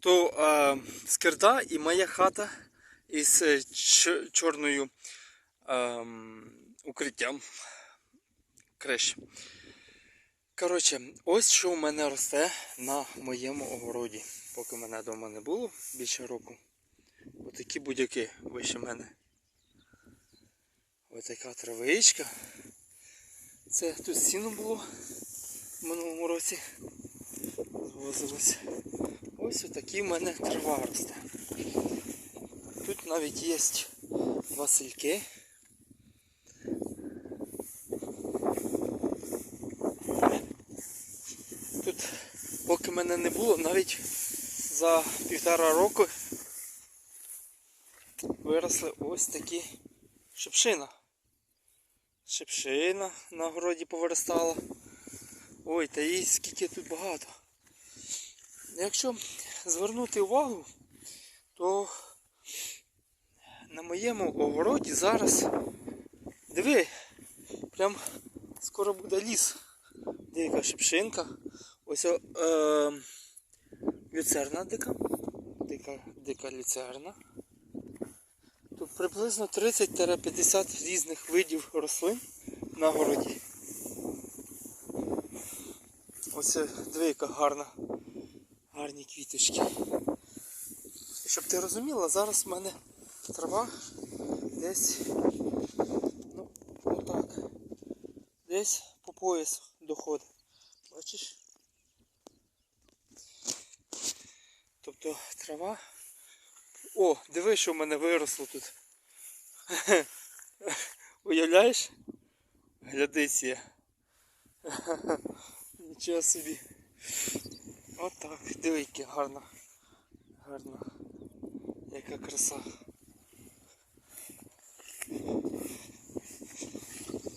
то е, скирда і моя хата із е, чорною е, укриттям. Криш. Коротше, ось що у мене росте на моєму огороді. Поки мене вдома не було більше року. Отакі будь-яки вище мене. Ось така травичка. Це тут сіно було в минулому році. Звозилось. Ось отакі в мене трава росте. Тут навіть є васильки. Тут, поки мене не було, навіть за півтора року виросли ось такі шипшина. Шипшина на городі повиростала. Ой, та їй скільки тут багато. Якщо звернути увагу, то на моєму огороді зараз диви, прям скоро буде ліс. Дика шипшинка. Ось о, е, люцерна дика. Дика, дика люцерна. Тут приблизно 30-50 різних видів рослин на городі. Ось е, диви, яка гарна, гарні квіточки. Щоб ти розуміла, зараз в мене трава десь, ну, отак, десь по пояс доходить. Бачиш? Тобто трава. О, диви, що в мене виросло тут. Уявляєш? Глядиція. Нічого собі. Отак. Яке гарно. Гарно. Яка краса.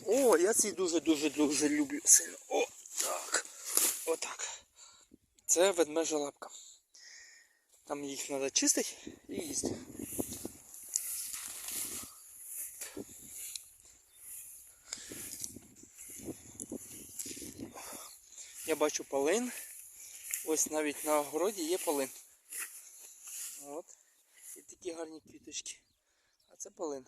О, я ці дуже-дуже дуже люблю сильно. О, так. Отак. Це ведмежа лапка. Там їх треба чистити і їсти. Я бачу полин. Ось навіть на огороді є полин. От. І такі гарні квіточки. А це полин.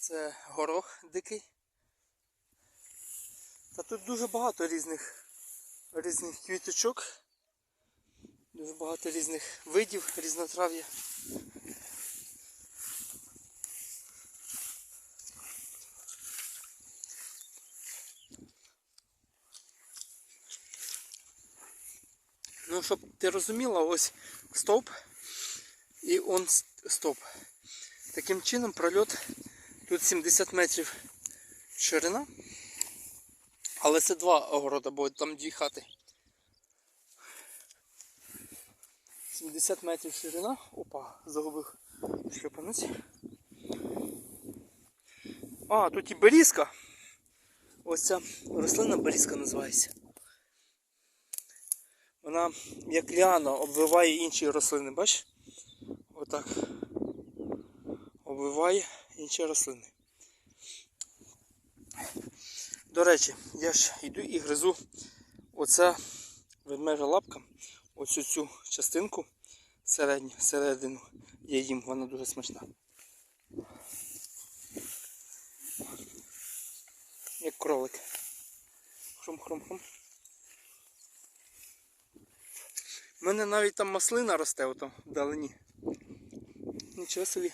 Це горох дикий. Та тут дуже багато різних різних квіточок. Дуже багато різних видів різнотрав'я. Ну, щоб ти розуміла, ось стовп і он с- стовп. Таким чином прольот тут 70 метрів ширина. Але це два огорода, бо там дві хати. 70 метрів ширина. Опа, загубив шлюпанець. А, тут і берізка. Ось ця рослина берізка називається. Вона як ліана обвиває інші рослини, бачиш? Отак. Обвиває інші рослини. До речі, я ж йду і гризу оця ведмежа лапка, оцю цю частинку середню, середину. Я їм, вона дуже смачна. Як кролик. Хрум-хрум-хрум. У мене навіть там маслина росте ото вдалині. Нічого собі.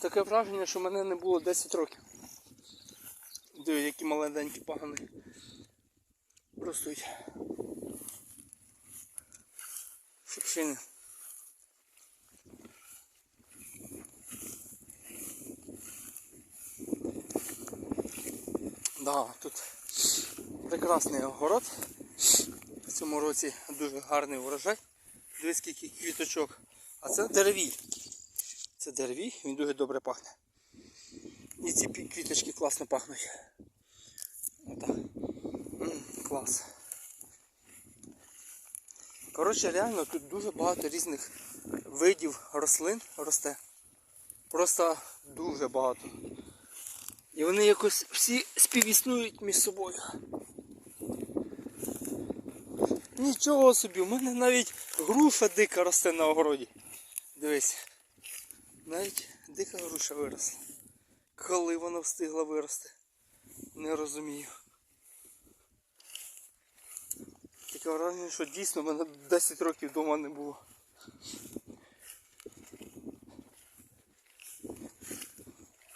Таке враження, що мене не було 10 років. Диви, які маленькі пагани ростуть. Шипшини. Да, тут прекрасний огород. В цьому році дуже гарний урожай. Дивись, скільки квіточок. А це деревій. Це деревій, він дуже добре пахне. І ці квіточки класно пахнуть. Отак. Клас. Коротше, реально тут дуже багато різних видів рослин росте. Просто дуже багато. І вони якось всі співіснують між собою. Нічого собі, у мене навіть груша дика росте на огороді. Дивись. Навіть дика груша виросла. Коли вона встигла вирости? Не розумію. Таке враження, що дійсно в мене 10 років вдома не було.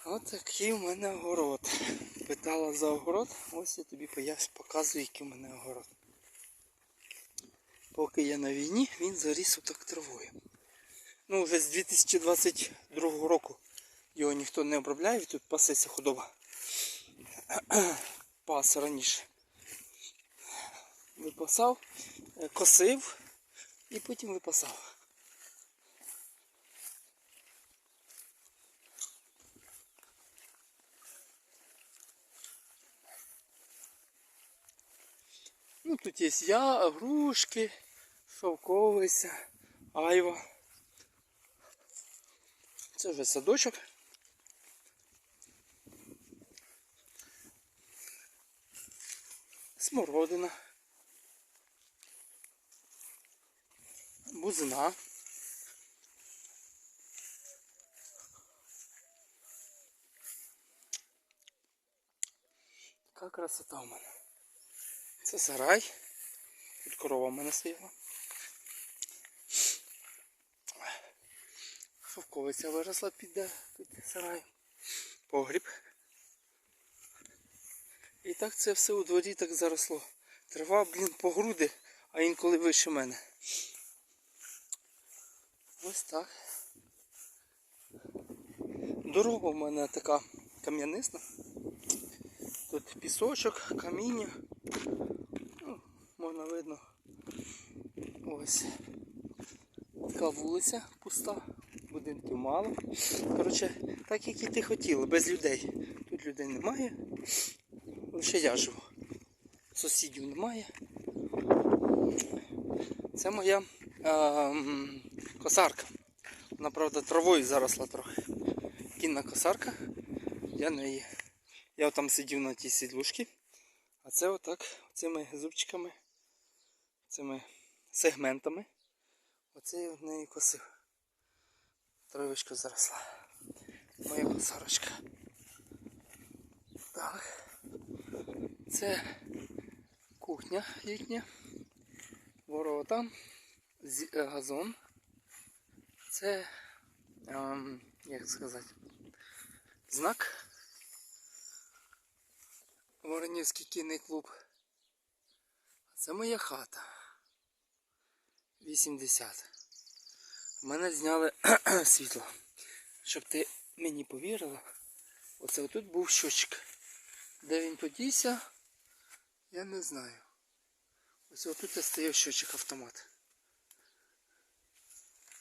От такий у мене огород. Питала за огород, ось я тобі показую, який у мене огород. Поки я на війні, він заріс отак травою. Ну, вже з 2022 року його ніхто не обробляє, тут пасеться худоба. Пас раніше. Випасав, косив і потім випасав. Ну, тут є я, грушки, шовковиця, айва. Це вже садочок. Смородина. Бузина. Така красота у мене. Це сарай. Тут корова в мене стояла. Шовковиця виросла під, під сараєм. Погріб. І так це все у дворі так заросло. Трава, блін, по груди, а інколи вище мене. Ось так. Дорога в мене така кам'янисна. Тут пісочок, каміння. Ну, видно. Ось. Така вулиця пуста, будинків мало. Коротше, так як і ти хотіла, без людей. Тут людей немає. Лише я живу. Сусідів немає. Це моя е, косарка. Вона, правда, травою заросла трохи. Кінна косарка. Я неї. Я там сидів на тій сідлушці. А це отак, цими зубчиками, цими сегментами. Оце я в неї косив. Травичка заросла. Моя косарочка. Так. Це кухня їхня. Ворота. Е, газон. Це, ем, як сказати, знак. Воронівський кінний клуб. Це моя хата. 80. У мене зняли світло. Щоб ти мені повірила. Оце отут був щочик. Де він подівся, я не знаю. Ось отут стояв щочик автомат.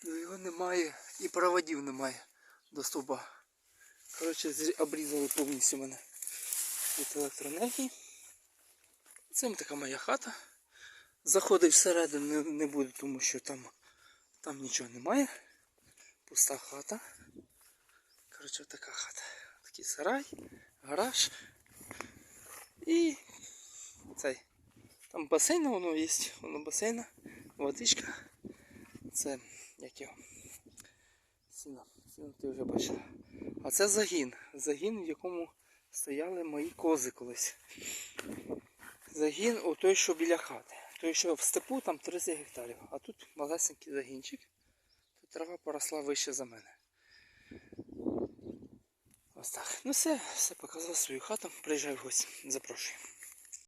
Ну його немає і проводів немає до стовба. Коротше, обрізали повністю мене від електроенергії. Це така моя хата. Заходить всередину не, не буду, тому що там, там нічого немає. Пуста хата. Коротше, така хата. Такий сарай, гараж. І цей. Там басейн воно є, воно басейна, водичка. Це як його? Сіно. Сіно ти вже бачила. А це загін. Загін, в якому стояли мої кози колись. Загін у той, що біля хати. Той, якщо в степу там 30 гектарів. А тут малесенький загінчик. то трава поросла вище за мене. Ось так. Ну все, все показав свою хату. Приїжджай в гості. Запрошую.